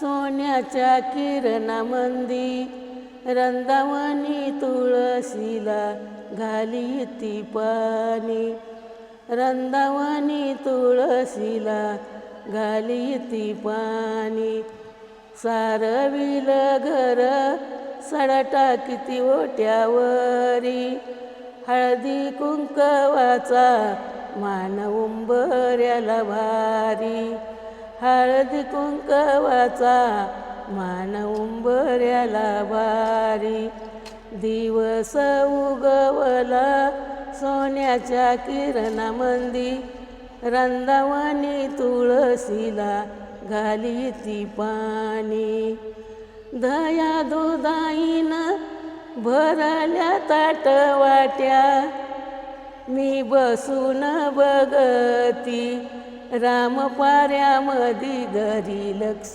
सोन्याच्या किरणामंदी रंदावणी तुळशीला घाली ती पाणी. रंदावणी तुळशीला घाली ती पाणी. सारविल घर सडटा किती ओट्यावरी. हळदी कुंकवाचा मान उंबऱ्याला भारी. हळदी कुंकवाचा मान उंबऱ्याला भारी दिवस उगवला सोन्याच्या किरणामंदी. रंदावणी तुळशीला घाली ती पाणी. दया दुदाईन भरल्या ताट वाट्या मी बसून बघती रामपाऱ्यामधी घरी लक्ष